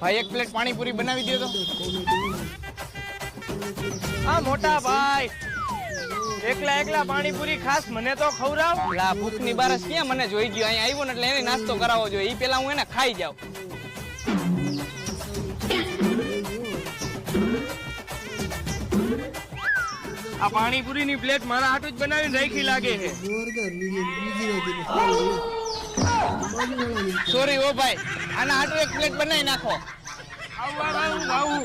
ભાઈ એક પ્લેટ પાણીપુરી બનાવી દો તો. હા મોટા ભાઈ એકલા એકલા પાણીપુરી ખાસ મને તો ખવડાવ. લા ભૂખની બારસ ક્યાં મને જોઈ ગયો? અહીંયા આવ્યો ને એટલે એને નાસ્તો કરાવવો જોઈએ. એ પેલા હું એને ખાઈ જાઉં. આ પાણીપુરીની પ્લેટ મારા હાટુ જ બનાવીને રાખી લાગે છે. સોરી ઓ ભાઈ આના હાટુ એક પ્લેટ બનાવી નાખો. આવું આવું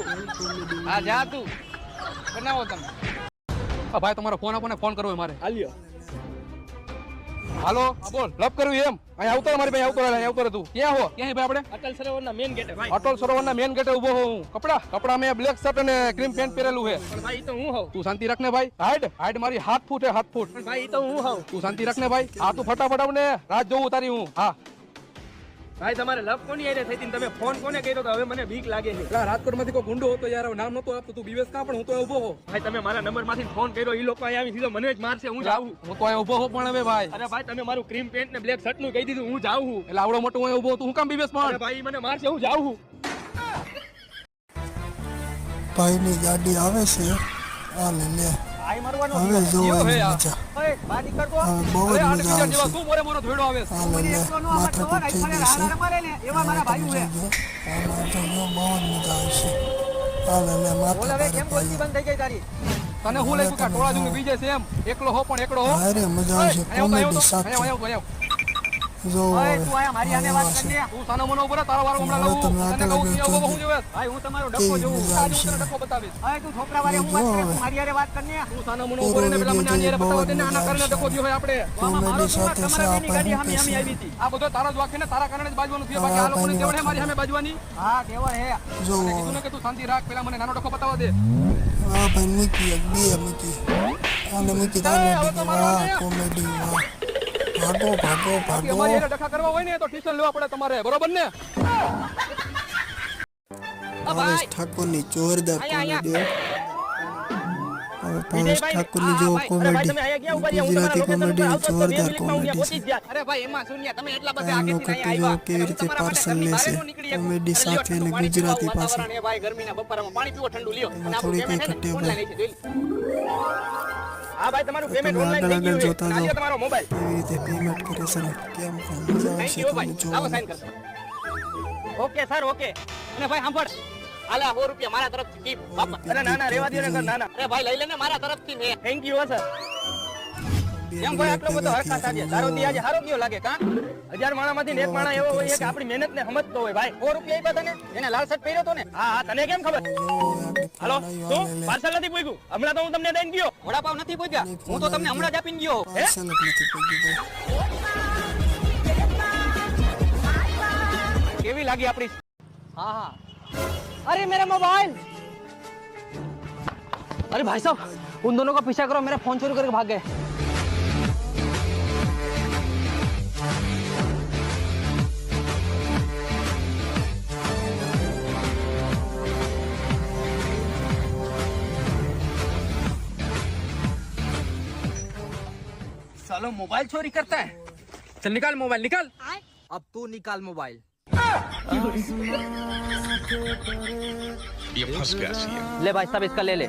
હા જા તું. બનાવો તમે. ભાઈ તમારો ફોન આપો ને ફોન કરવો મારે. હાલ્યો. હાલો બોલ લપ કરવી એમ. અહીં આવતો મારી ભાઈ આવતો અહીં આવતો તું. ક્યાં હો? ક્યાં છે ભાઈ આપણે? અટલ સરોવરના મેન ગેટે ભાઈ. અટલ સરોવરના મેન ગેટે ઊભો હું કપડા કપડા મેં બ્લેક શર્ટ અને ક્રીમ પેન્ટ પહેરેલું છે. પણ ભાઈ તો હું હોઉં. તું શાંતિ રાખને ભાઈ. હાઈટ હાઈટ મારી હાથ ફૂટ હે હાથ ફૂટ. પણ ભાઈ તો હું હોઉં. તું શાંતિ રાખને ભાઈ. હા તું ફટાફટ આવને. રાત જોઉં તારી હું. હા. ભાઈ તમારે લવ કોની આરે થઈ તમે ફોન કોને કર્યો તો? હવે મને બીક લાગે છે. રાજકોટમાંથી કોઈ ગુંડો હતો યાર હવે નામ નતો આપતો તું બીવેસ ના પણ હું તો ઊભો હો ભાઈ તમે મારા નંબરમાંથી ફોન કર્યો એ લોકો આવી સીધો મને જ મારશે હું જાઉં. હું તો ઊભો હો પણ હવે ભાઈ. અરે ભાઈ તમે મારું ક્રીમ પેન્ટ ને બ્લેક શર્ટનું કહી દીધું હું જાઉં છું. એટલે આવડો મોટો હું ઊભો તું હું કામ બીવેસ પણ? ભાઈ મને મારશે હું જાઉં છું. ભાઈની ગાડી આવે છે. આ લે. હવે જોવો આ? મજા. હવે બહુ જ મજા આવશે? આ માથાકૂટ થઈ ગઈ છે બહુ જ મજા આવશે તને હું આ ટોળા જુને બીજે છે એમ. એકલો હો પણ એકલો હો. અરે મજા આવશે કોમેડી સાથે. જો મારી આને વાત સાનો મનો ઊભો તારો વારો હમણાં લઉં. તને કહું છું, આગળ અહીંયા ઊભો હું જોવે. ભાઈ હું તમારો ડખો જોઉં. આજે હું તને આવશે બતાવીશ. ભાઈ તું છોકરા વાળે હું વાત કરું મારી હારે વાત કરને. તું સાનો મનો ઊભો રહીને પેલા મને આની હારે બતાવવા દે આના કારણે ડખો થયો હોય આપણે. કોમેડી સાથે છે આપણે શું કહેશે આ બધો તારો જ વાંક ને, તારા કારણે જ બાજવાનું થયું. બાકી આ લોકોને તેવડે મારી સામે બાજવાની. હા દેવર હે? જો કીધું ને કે તું શાંતિ રાખ, પેલા મને નાનો ડખો બતાવવા દે. આ ભાઈ મૂકી બે મૂકી અને મૂકી કોમેડી કોમેડી વાહ. ભાગો ભાગો ભાગો. અમારે એને ડખા કરવા હોય ને તો ટ્યુશન લેવા પડે તમારે બરોબર ને? પરેશ ઠાકોરની જોરદાર કોમેડી હવે પરેશ ઠાકોરની જેવો કોમેડી. ગુજરાતી કોમેડી જોરદાર કોમેડી. છે અરે ભાઈ એમાં શૂન્ય તમે એટલા બધા આનો કટુ જો કેવી રીતે પાર્સલ લે કોમેડી સાથે અને ગુજરાતી પાસે ભાઈ ગરમીના બપોરમાં પાણી પીવો ઠંડુ લ્યો. એમાં થોડી કઈ હા ભાઈ તમારું પેમેન્ટ ઓનલાઈન થઈ ગયું જોતા છે જાઓ. તમારો મોબાઈલ કેવી રીતે પેમેન્ટ કરે છે કેમ યુ ભાઈ. લાવો સાઈન જોવાની ઓકે સર ઓકે અને ભાઈ સાંભળ. આલા 100 રૂપિયા મારા તરફથી કીપ બાપા. ના ના રેવા દે ને ના ના અરે ભાઈ લઈ લે ને મારા તરફથી ને થેન્ક યુ સર એમ ભાઈ આટલો બધો હરખા સાજે તારો દી આજે હારો ગયો લાગે કા હજાર માણામાંથી ને એક માણા એવો હોય કે આપણી મહેનત ને સમજતો હોય ભાઈ 100 રૂપિયા આપ્યા તને એને લાલ શર્ટ પહેર્યો તો ને હા હા તને કેમ ખબર હાલો શું પાર્સલ નથી પૂગ્યું હમણાં તો હું તમને દઈને ગયો વડાપાવ નથી પૂગ્યા હું તો તમને હમણાં જ આપીને ગયો હે પાર્સલ જ નથી પગ્યું ભાઈ કેવી લાગી આપણી हाँ हाँ अरे मेरा मोबाइल अरे भाई साहब उन दोनों का पीछा करो मेरा फोन चोरी करके भाग गए सालो मोबाइल चोरी करता है। चल निकाल मोबाइल निकाल। अब तू निकाल मोबाइल। ये फंस गया है। ले भाई साहब इसका ले ले।